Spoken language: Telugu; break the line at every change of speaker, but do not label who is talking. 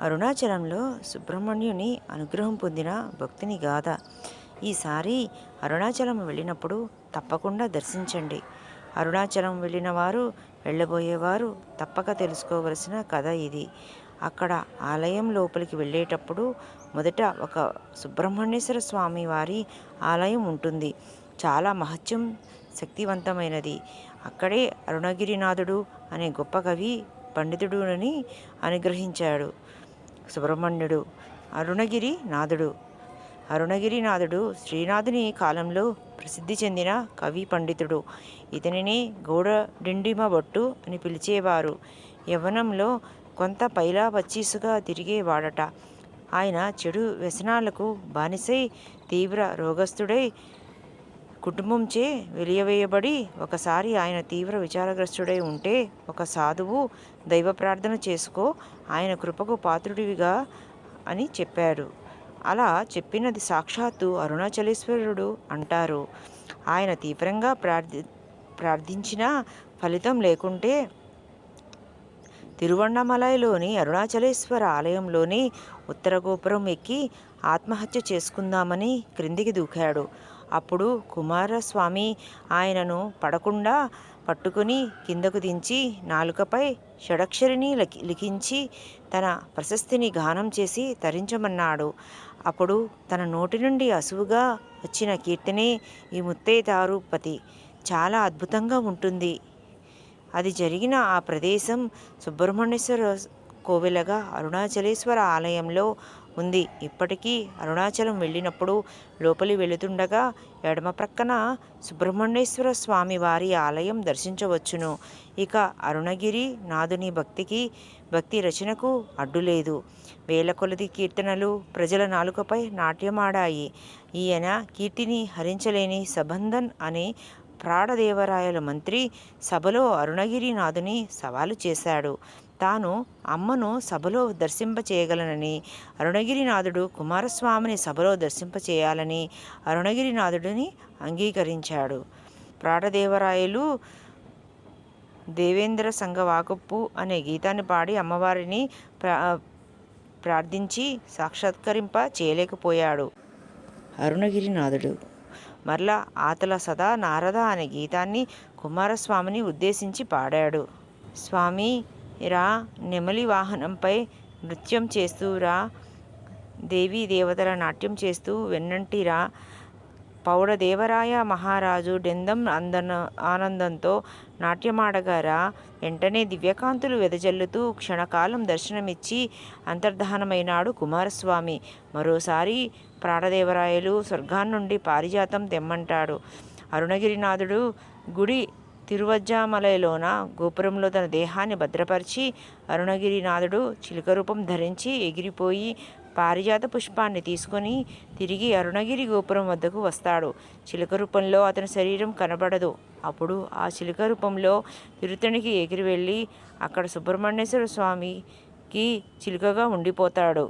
అరుణాచలంలో సుబ్రహ్మణ్యుని అనుగ్రహం పొందిన భక్తుని గాథ. ఈసారి అరుణాచలం వెళ్ళినప్పుడు తప్పకుండా దర్శించండి. అరుణాచలం వెళ్ళిన వారు వెళ్ళబోయేవారు తప్పక తెలుసుకోవలసిన కథ ఇది. అక్కడ ఆలయం లోపలికి వెళ్ళేటప్పుడు మొదట ఒక సుబ్రహ్మణ్యేశ్వర స్వామి వారి ఆలయం ఉంటుంది. చాలా మహత్యం శక్తివంతమైనది. అక్కడే అరుణగిరినాథుడు అనే గొప్ప కవి పండితుడుని అనుగ్రహించాడు. సుబ్రహ్మణ్యుడు అరుణగిరి నాథుడు. అరుణగిరినాథుడు శ్రీనాథుని కాలంలో ప్రసిద్ధి చెందిన కవి పండితుడు. ఇతనిని గౌడ డిండిమ భట్టు అని పిలిచేవారు. యవ్వనంలో కొంత పైలా పచ్చీసుగా తిరిగేవాడట. ఆయన చెడు వ్యసనాలకు బానిసై తీవ్ర రోగస్థుడై కుటుంబంచే వెలియవేయబడి ఒకసారి ఆయన తీవ్ర విచారగ్రస్తుడై ఉంటే ఒక సాధువు దైవ ప్రార్థన చేసుకో ఆయన కృపకు పాత్రుడివిగా అని చెప్పాడు. అలా చెప్పినది సాక్షాత్తు అరుణాచలేశ్వరుడు అంటారు. ఆయన తీవ్రంగా ప్రార్థి ప్రార్థించినా ఫలితం లేకుంటే తిరువణ్ణమలైలోని అరుణాచలేశ్వర ఆలయంలోని ఉత్తర గోపురం ఎక్కి ఆత్మహత్య చేసుకుందామని క్రిందికి దూకాడు. అప్పుడు కుమారస్వామి ఆయనను పడకుండా పట్టుకుని కిందకు దించి నాలుకపై షడక్షరిని లిఖించి తన ప్రశస్తిని గానం చేసి తరించమన్నాడు. అప్పుడు తన నోటి నుండి అసువుగా వచ్చిన కీర్తనే ఈ ముత్తైతారుపతి చాలా అద్భుతంగా ఉంటుంది. అది జరిగిన ఆ ప్రదేశం సుబ్రహ్మణ్యేశ్వర కోవెలగా అరుణాచలేశ్వర ఆలయంలో ఉంది. ఇప్పటికీ అరుణాచలం వెళ్ళినప్పుడు లోపలి వెళుతుండగా ఎడమ ప్రక్కన సుబ్రహ్మణ్యేశ్వర స్వామి వారి ఆలయం దర్శించవచ్చును. ఇక అరుణగిరి నాథుని భక్తికి భక్తి రచనకు అడ్డులేదు వేల కొలది కీర్తనలు ప్రజల నాలుకపై నాట్యమాడాయి. ఈయన కీర్తిని హరించలేని సబంధన్ అనే ప్రాడదేవరాయల మంత్రి సభలో అరుణగిరినాథుని సవాలు చేశాడు. తాను అమ్మను సభలో దర్శింపచేయగలనని అరుణగిరినాథుడు కుమారస్వామిని సభలో దర్శింపచేయాలని అరుణగిరినాథుడిని అంగీకరించాడు. ప్రాడదేవరాయలు దేవేంద్ర సంఘ వాకప్పు అనే గీతాన్ని పాడి అమ్మవారిని ప్రా ప్రార్థించి సాక్షాత్కరింప చేయలేకపోయాడు. అరుణగిరినాథుడు మరలా ఆతల సదా నారద అనే గీతాన్ని కుమారస్వామిని ఉద్దేశించి పాడాడు. స్వామి రా నెమలి వాహనంపై నృత్యం చేస్తూ రా దేవీ దేవతల నాట్యం చేస్తూ వెన్నంటిరా పౌడదేవరాయ మహారాజు డెందం అందన ఆనందంతో నాట్యమాడగారా వెంటనే దివ్యకాంతులు వెదజల్లుతూ క్షణకాలం దర్శనమిచ్చి అంతర్ధానమైనాడు కుమారస్వామి. మరోసారి ప్రాణదేవరాయలు స్వర్గాన్నుండి పారిజాతం తెమ్మంటాడు. అరుణగిరినాథుడు గుడి తిరువజ్జామలైలోన గోపురంలో తన దేహాన్ని భద్రపరిచి అరుణగిరినాథుడు చిలుక రూపం ధరించి ఎగిరిపోయి పారిజాత పుష్పాన్ని తీసుకొని తిరిగి అరుణగిరి గోపురం వద్దకు వస్తాడు. చిలుక రూపంలో అతని శరీరం కనబడదు. అప్పుడు ఆ చిలుక రూపంలో తిరుతనికి ఎగిరి వెళ్ళి అక్కడ సుబ్రహ్మణ్యేశ్వర స్వామికి చిలుకగా ఉండిపోతాడు.